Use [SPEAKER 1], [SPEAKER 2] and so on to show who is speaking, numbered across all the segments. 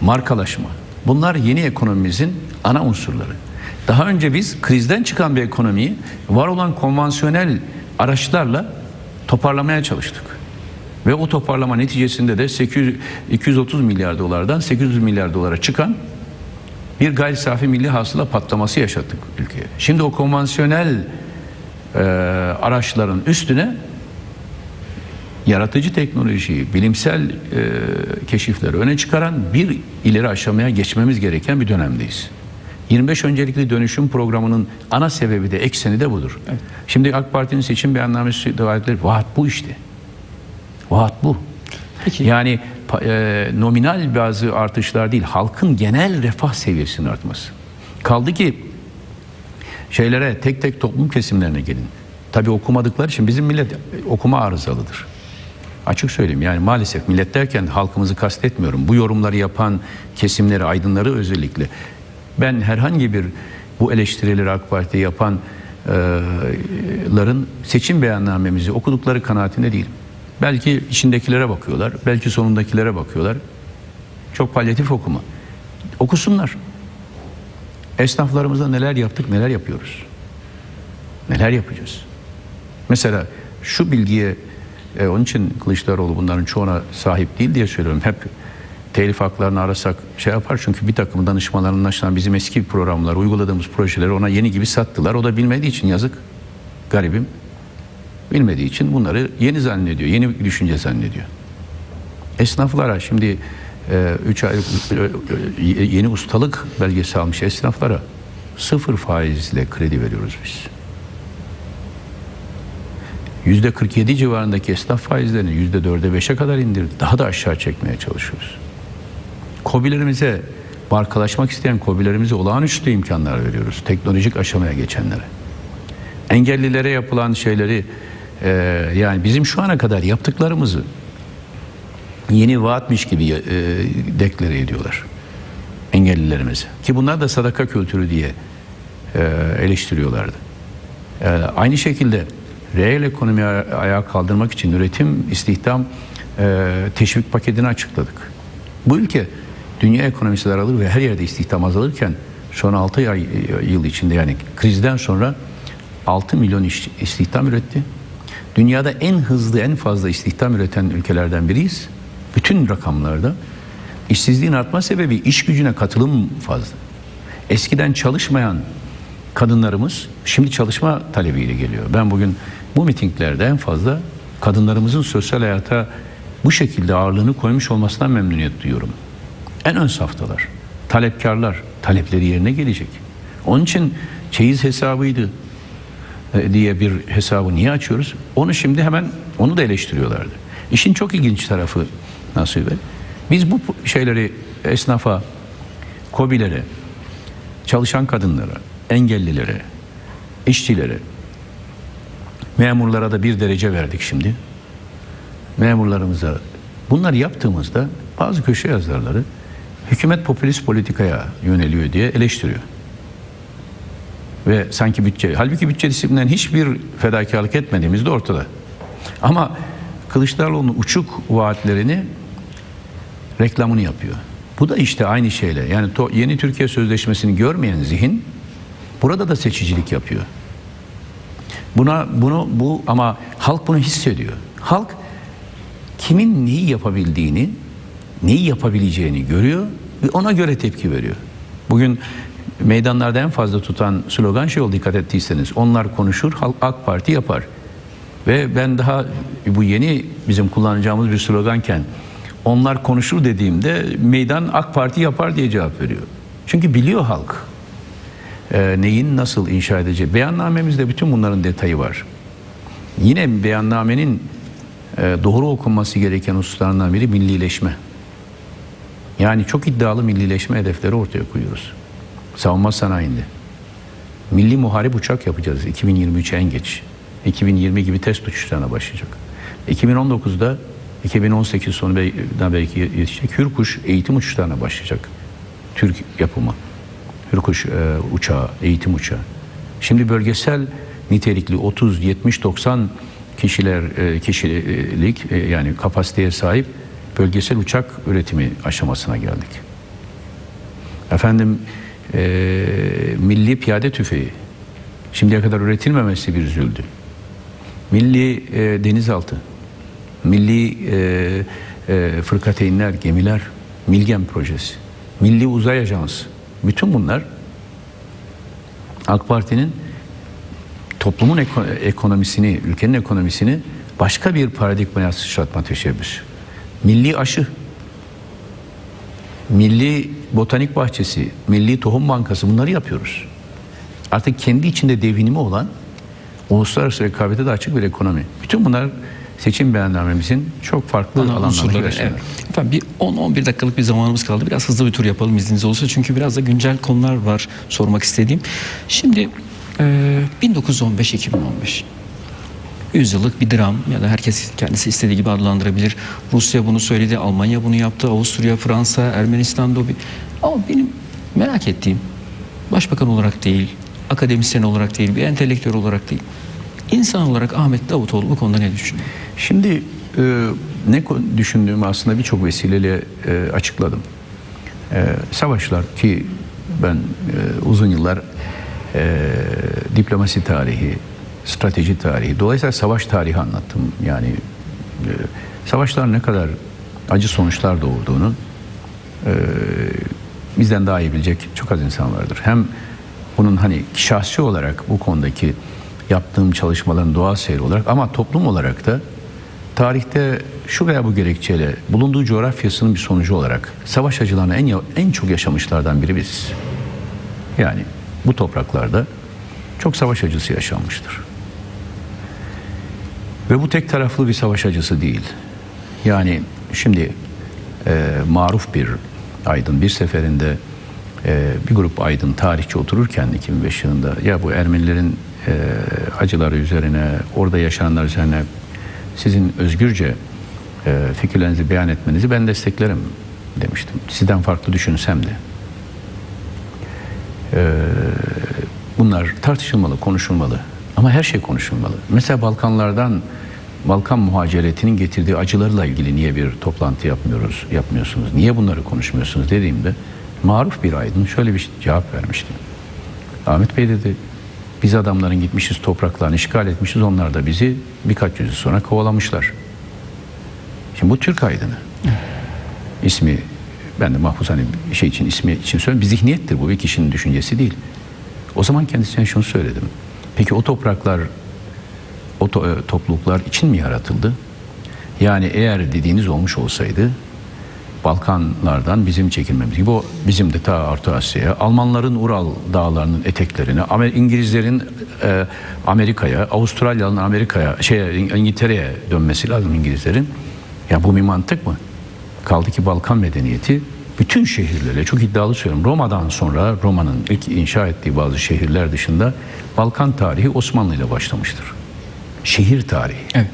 [SPEAKER 1] markalaşma. Bunlar yeni ekonomimizin ana unsurları. Daha önce biz krizden çıkan bir ekonomiyi var olan konvansiyonel araçlarla toparlamaya çalıştık. Ve o toparlama neticesinde de 800, 230 milyar dolardan 800 milyar dolara çıkan bir gayri safi milli hasıla patlaması yaşattık ülkeye. Şimdi o konvansiyonel e, araçların üstüne yaratıcı teknolojiyi, bilimsel e, keşifleri öne çıkaran bir ileri aşamaya geçmemiz gereken bir dönemdeyiz. 25 öncelikli dönüşüm programının ana sebebi de ekseni de budur. Şimdi AK Parti'nin seçim beyannamesi vaatleri vaat bu işte. Vaat bu.
[SPEAKER 2] Peki.
[SPEAKER 1] Yani e, nominal bazı artışlar değil, halkın genel refah seviyesinin artması. Kaldı ki şeylere tek tek toplum kesimlerine gelin. Tabii okumadıkları için bizim millet okuma arızalıdır. Açık söyleyeyim yani maalesef millet derken halkımızı kastetmiyorum. Bu yorumları yapan kesimleri, aydınları özellikle. Ben herhangi bir bu eleştirileri AK Parti'ye yapanların seçim beyannamemizi okudukları kanaatinde değilim. Belki içindekilere bakıyorlar, belki sonundakilere bakıyorlar. Çok palyatif okuma. Okusunlar. Esnaflarımıza neler yaptık, neler yapıyoruz. Neler yapacağız? Mesela şu bilgiye e, onun için Kılıçdaroğlu bunların çoğuna sahip değil diye söylüyorum. Hep telif haklarını arasak şey yapar çünkü bir takım danışmalarının açılan bizim eski programlar, uyguladığımız projeleri ona yeni gibi sattılar. O da bilmediği için yazık. Garibim. Bilmediği için bunları yeni zannediyor, yeni düşünce zannediyor. Esnaflara şimdi 3 aylık e, yeni ustalık belgesi almış esnaflara sıfır faizle kredi veriyoruz biz. Yüzde 47 civarındaki esnaf faizlerini yüzde 4'e 5'e kadar indirdi. Daha da aşağı çekmeye çalışıyoruz. Kobilerimize, markalaşmak isteyen kobilerimize olağanüstü imkanlar veriyoruz. Teknolojik aşamaya geçenlere. Engellilere yapılan şeyleri e, yani bizim şu ana kadar yaptıklarımızı yeni vaatmiş gibi e, deklare ediyorlar engellilerimize. Ki bunlar da sadaka kültürü diye e, eleştiriyorlardı. E, aynı şekilde reel ekonomi ayağa kaldırmak için üretim, istihdam e, teşvik paketini açıkladık. Bu ülke dünya ekonomisi daralır ve her yerde istihdam azalırken son 6 ay yıl içinde yani krizden sonra 6 milyon iş, istihdam üretti. Dünyada en hızlı, en fazla istihdam üreten ülkelerden biriyiz. Bütün rakamlarda işsizliğin artma sebebi iş gücüne katılım fazla. Eskiden çalışmayan kadınlarımız şimdi çalışma talebiyle geliyor. Ben bugün bu mitinglerde en fazla kadınlarımızın sosyal hayata bu şekilde ağırlığını koymuş olmasından memnuniyet duyuyorum. En ön saftalar, talepkarlar, talepleri yerine gelecek. Onun için çeyiz hesabıydı e, diye bir hesabı niye açıyoruz? Onu şimdi hemen onu da eleştiriyorlardı. İşin çok ilginç tarafı nasıl be? Biz bu şeyleri esnafa, kobilere, çalışan kadınlara, engellilere, işçilere, memurlara da bir derece verdik şimdi. Memurlarımıza bunları yaptığımızda bazı köşe yazarları hükümet popülist politikaya yöneliyor diye eleştiriyor. Ve sanki bütçe, halbuki bütçe disiplinden hiçbir fedakarlık etmediğimiz de ortada. Ama Kılıçdaroğlu'nun uçuk vaatlerini reklamını yapıyor. Bu da işte aynı şeyle. Yani yeni Türkiye Sözleşmesi'ni görmeyen zihin burada da seçicilik yapıyor. Buna bunu bu ama halk bunu hissediyor. Halk kimin neyi yapabildiğini, neyi yapabileceğini görüyor ve ona göre tepki veriyor. Bugün meydanlarda en fazla tutan slogan şey oldu dikkat ettiyseniz. Onlar konuşur, halk AK Parti yapar. Ve ben daha bu yeni bizim kullanacağımız bir sloganken onlar konuşur dediğimde meydan AK Parti yapar diye cevap veriyor. Çünkü biliyor halk e, neyin nasıl inşa edeceği. Beyannamemizde bütün bunların detayı var. Yine beyannamenin e, doğru okunması gereken hususlarından biri millileşme. Yani çok iddialı millileşme hedefleri ortaya koyuyoruz. Savunma sanayinde. Milli muharip uçak yapacağız 2023'e en geç. 2020 gibi test uçuşlarına başlayacak. 2019'da 2018 sonu belki yetişecek Hürkuş eğitim uçuşlarına başlayacak. Türk yapımı. Hürkuş e, uçağı, eğitim uçağı. Şimdi bölgesel nitelikli 30, 70, 90 kişiler e, kişilik e, yani kapasiteye sahip bölgesel uçak üretimi aşamasına geldik. Efendim eee, milli piyade tüfeği şimdiye kadar üretilmemesi bir üzüldü. Milli eee, denizaltı, milli eee eee, fırkateynler, gemiler, Milgem projesi, milli uzay ajansı. Bütün bunlar AK Parti'nin toplumun eko- ekonomisini, ülkenin ekonomisini başka bir paradigmaya sıçratma teşebbüsü. Milli aşı, milli botanik bahçesi, milli tohum bankası bunları yapıyoruz. Artık kendi içinde devinimi olan uluslararası rekabete de açık bir ekonomi. Bütün bunlar seçim beyannamemizin çok farklı
[SPEAKER 2] Ana
[SPEAKER 1] alanlarına.
[SPEAKER 2] Evet. Efendim bir 10-11 dakikalık bir zamanımız kaldı. Biraz hızlı bir tur yapalım izniniz olursa. Çünkü biraz da güncel konular var sormak istediğim. Şimdi e, 1915-2015 yüzyıllık bir dram ya da herkes kendisi istediği gibi adlandırabilir. Rusya bunu söyledi, Almanya bunu yaptı, Avusturya, Fransa, Ermenistan da bir... Ama benim merak ettiğim başbakan olarak değil, akademisyen olarak değil, bir entelektüel olarak değil. İnsan olarak Ahmet Davutoğlu bu konuda ne düşünüyor?
[SPEAKER 1] Şimdi e, ne düşündüğümü aslında birçok vesileyle e, açıkladım. E, savaşlar ki ben e, uzun yıllar e, diplomasi tarihi, strateji tarihi, dolayısıyla savaş tarihi anlattım. Yani e, savaşlar ne kadar acı sonuçlar doğurduğunu e, bizden daha iyi bilecek çok az insan vardır. Hem bunun hani şahsi olarak bu konudaki yaptığım çalışmaların doğal seyri olarak ama toplum olarak da tarihte şu veya bu gerekçeyle bulunduğu coğrafyasının bir sonucu olarak savaş acılarını en, en çok yaşamışlardan biri biziz. Yani bu topraklarda çok savaş acısı yaşanmıştır. Ve bu tek taraflı bir savaş acısı değil. Yani şimdi e, maruf bir aydın bir seferinde e, bir grup aydın tarihçi otururken 2005 yılında ya bu Ermenilerin e, acıları üzerine orada yaşananlar üzerine sizin özgürce e, fikirlerinizi beyan etmenizi ben desteklerim demiştim. Sizden farklı düşünsem de. Bunlar tartışılmalı, konuşulmalı. Ama her şey konuşulmalı. Mesela Balkanlardan Balkan muhaciretinin getirdiği acılarla ilgili niye bir toplantı yapmıyoruz, yapmıyorsunuz? Niye bunları konuşmuyorsunuz dediğimde maruf bir aydın şöyle bir cevap vermişti. Ahmet Bey dedi biz adamların gitmişiz topraklarını işgal etmişiz onlar da bizi birkaç yüzyıl sonra kovalamışlar. Şimdi bu Türk aydını. İsmi ben de mahfuz hani şey için ismi için söylüyorum. Bir zihniyettir bu bir kişinin düşüncesi değil. O zaman kendisine şunu söyledim. Peki o topraklar, o to- e, topluluklar için mi yaratıldı? Yani eğer dediğiniz olmuş olsaydı Balkanlardan bizim çekilmemiz gibi o bizim de ta Orta Asya'ya, Almanların Ural dağlarının eteklerine, Amer- İngilizlerin e, Amerika'ya, Avustralyalıların Amerika'ya, şey İngiltere'ye dönmesi lazım İngilizlerin. Ya bu bir mantık mı? Kaldı ki Balkan medeniyeti bütün şehirlerle çok iddialı söylüyorum. Roma'dan sonra Roma'nın ilk inşa ettiği bazı şehirler dışında Balkan tarihi Osmanlı ile başlamıştır. Şehir tarihi.
[SPEAKER 2] Evet.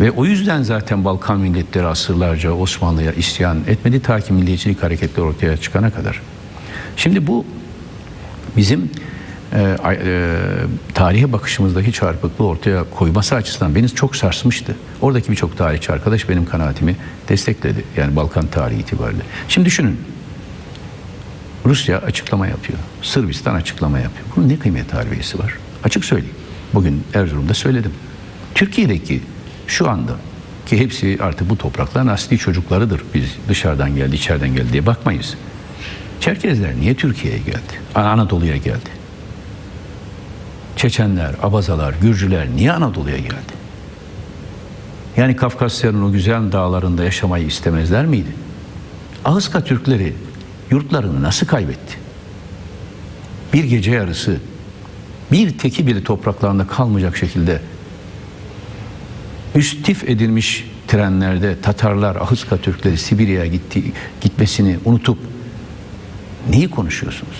[SPEAKER 1] Ve o yüzden zaten Balkan milletleri asırlarca Osmanlı'ya isyan etmedi ta ki milliyetçilik hareketleri ortaya çıkana kadar. Şimdi bu bizim e, e, tarihe bakışımızdaki çarpıklığı ortaya koyması açısından beni çok sarsmıştı. Oradaki birçok tarihçi arkadaş benim kanaatimi destekledi. Yani Balkan tarihi itibariyle. Şimdi düşünün. Rusya açıklama yapıyor. Sırbistan açıklama yapıyor. Bunun ne kıymet harbiyesi var? Açık söyleyeyim. Bugün Erzurum'da söyledim. Türkiye'deki şu anda ki hepsi artık bu toprakların asli çocuklarıdır. Biz dışarıdan geldi, içeriden geldi diye bakmayız. Çerkezler niye Türkiye'ye geldi? An- Anadolu'ya geldi. Çeçenler, Abazalar, Gürcüler niye Anadolu'ya geldi? Yani Kafkasya'nın o güzel dağlarında yaşamayı istemezler miydi? Ağızka Türkleri yurtlarını nasıl kaybetti? Bir gece yarısı bir teki bile topraklarında kalmayacak şekilde üstif edilmiş trenlerde Tatarlar, Ahıska Türkleri Sibirya'ya gitti, gitmesini unutup neyi konuşuyorsunuz?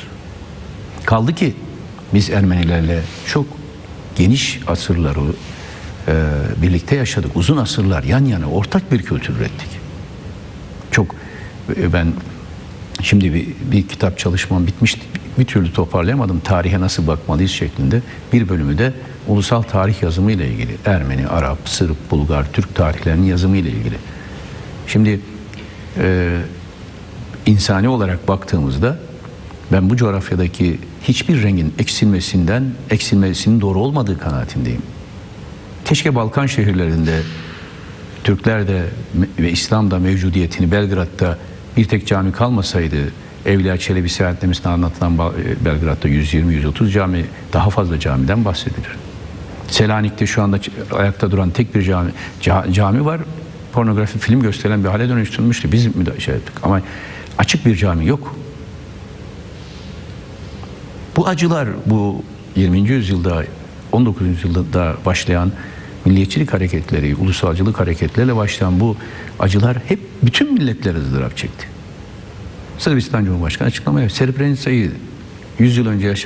[SPEAKER 1] Kaldı ki biz Ermenilerle çok geniş asırları e, birlikte yaşadık. Uzun asırlar yan yana ortak bir kültür ürettik. Çok e, ben şimdi bir, bir kitap çalışmam bitmişti. Bir türlü toparlayamadım. Tarihe nasıl bakmalıyız şeklinde. Bir bölümü de ulusal tarih yazımı ile ilgili. Ermeni, Arap, Sırp, Bulgar, Türk tarihlerinin yazımı ile ilgili. Şimdi e, insani olarak baktığımızda ben bu coğrafyadaki hiçbir rengin eksilmesinden eksilmesinin doğru olmadığı kanaatindeyim. Keşke Balkan şehirlerinde Türkler de ve İslam da mevcudiyetini Belgrad'da bir tek cami kalmasaydı Evliya Çelebi seyahatlemesinde anlatılan e, Belgrad'da 120-130 cami daha fazla camiden bahsedilir. Selanik'te şu anda ayakta duran tek bir cami, ca- cami var. Pornografi film gösteren bir hale dönüştürülmüştü. Biz müda- şey ettik. Ama açık bir cami yok. Bu acılar bu 20. yüzyılda 19. yüzyılda başlayan milliyetçilik hareketleri, ulusalcılık hareketleriyle başlayan bu acılar hep bütün milletler ızdırap çekti. Sırbistan Cumhurbaşkanı açıklama yaptı. Srebrenica'yı 100 yıl önce yaşam